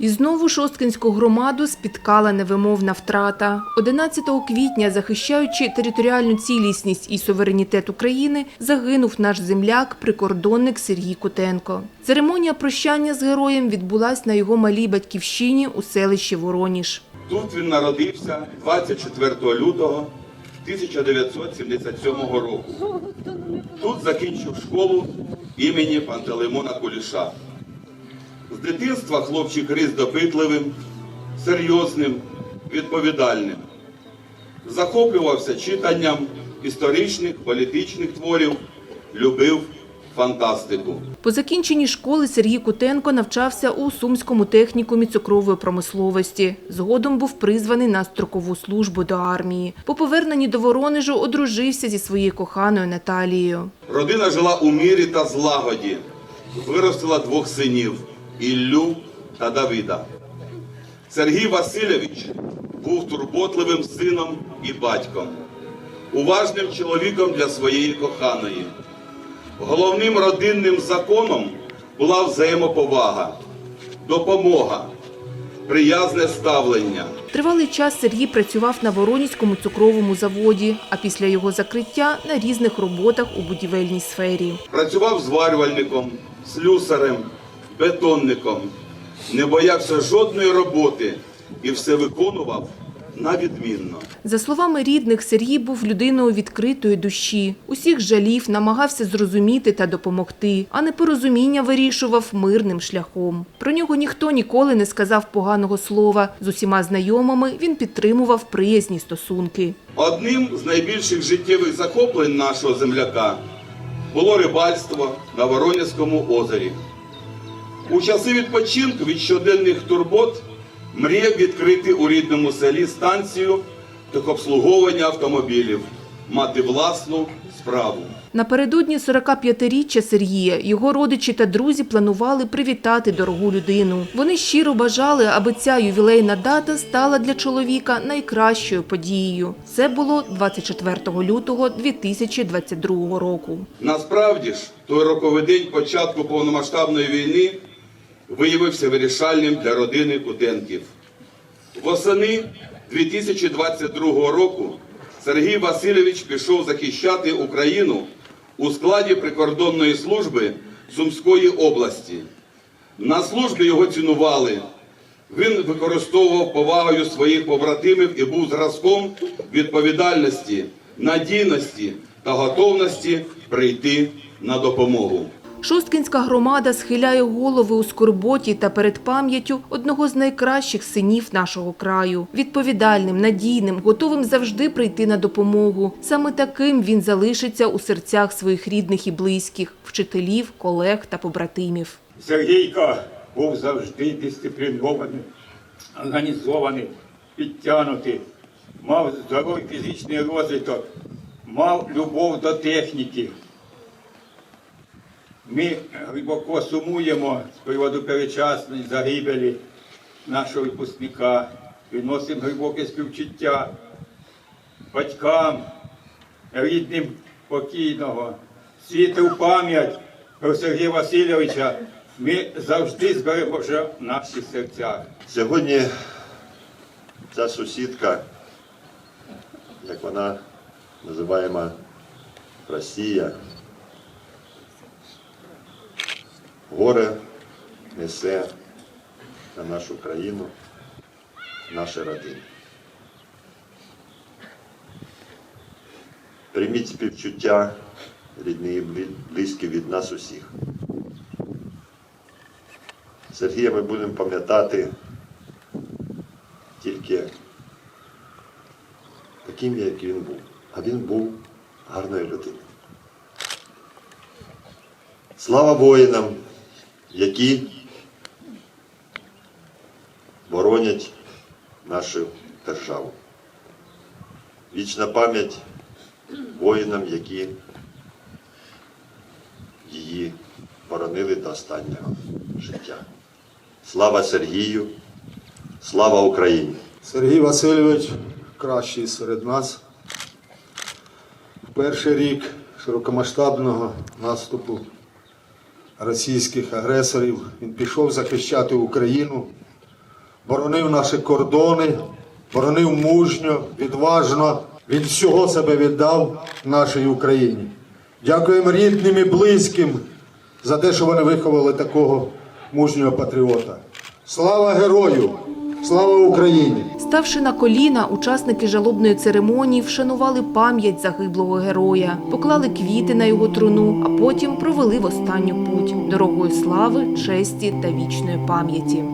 І знову Шосткинську громаду спіткала невимовна втрата. 11 квітня, захищаючи територіальну цілісність і суверенітет України, загинув наш земляк, прикордонник Сергій Кутенко. Церемонія прощання з героєм відбулась на його малій батьківщині у селищі Вороніж. Тут він народився 24 лютого 1977 року. Тут закінчив школу імені Пантелеймона Куліша. З дитинства хлопчик ріс допитливим, серйозним, відповідальним. Захоплювався читанням історичних, політичних творів, любив фантастику. По закінченні школи Сергій Кутенко навчався у Сумському технікумі цукрової промисловості. Згодом був призваний на строкову службу до армії. По поверненні до Воронежу одружився зі своєю коханою Наталією. Родина жила у мірі та злагоді, виростила двох синів Іллю та Давида. Сергій Васильович був турботливим сином і батьком, уважним чоловіком для своєї коханої. Головним родинним законом була взаємоповага, допомога, приязне ставлення. Тривалий час Сергій працював на Воронізькому цукровому заводі, а після його закриття на різних роботах у будівельній сфері. Працював зварювальником, слюсарем, бетонником, не боявся жодної роботи і все виконував на відмінно. За словами рідних, Сергій був людиною відкритої душі. Усіх жалів, намагався зрозуміти та допомогти, а непорозуміння вирішував мирним шляхом. Про нього ніхто ніколи не сказав поганого слова. З усіма знайомими він підтримував приязні стосунки. Одним з найбільших життєвих захоплень нашого земляка було рибальство на Воронязькому озері. У часи відпочинку від щоденних турбот мріяв відкрити у рідному селі станцію техобслуговування автомобілів, мати власну справу. Напередодні 45-річчя Сергія його родичі та друзі планували привітати дорогу людину. Вони щиро бажали, аби ця ювілейна дата стала для чоловіка найкращою подією. Це було 24 лютого 2022 року. Насправді ж, той роковий день початку повномасштабної війни виявився вирішальним для родини Кутенків. Восени 2022 року Сергій Васильович пішов захищати Україну у складі прикордонної служби Сумської області. На службі його цінували. Він використовував повагою своїх побратимів і був зразком відповідальності, надійності та готовності прийти на допомогу. Шосткінська громада схиляє голови у скорботі та перед пам'яттю одного з найкращих синів нашого краю. Відповідальним, надійним, готовим завжди прийти на допомогу. Саме таким він залишиться у серцях своїх рідних і близьких, вчителів, колег та побратимів. Сергійко був завжди дисциплінований, організований, підтягнутий, мав здоровий фізичний розвиток, мав любов до техніки. Ми глибоко сумуємо з приводу перечасної загибелі нашого випускника, виносимо глибоке співчуття батькам, рідним покійного, світлу пам'ять про Сергія Васильовича ми завжди збережемо в наших серцях. Сьогодні ця сусідка, як вона називаємо Росія, горе несе на нашу країну, наші родини. Прийміть співчуття рідні і близькі від нас усіх. Сергія ми будемо пам'ятати тільки таким, як він був. А він був гарною людиною. Слава воїнам, які боронять нашу державу. Вічна пам'ять воїнам, які її боронили до останнього життя. Слава Сергію, слава Україні! Сергій Васильович кращий серед нас. В перший рік широкомасштабного наступу російських агресорів він пішов захищати Україну боронив наші кордони, боронив мужньо, відважно. Він всього себе віддав нашій Україні. Дякуємо рідним і близьким за те, що вони виховали такого мужнього патріота. Слава герою! Слава Україні! Ставши на коліна, учасники жалобної церемонії вшанували пам'ять загиблого героя, поклали квіти на його труну, а потім провели в останню путь дорогою слави, честі та вічної пам'яті.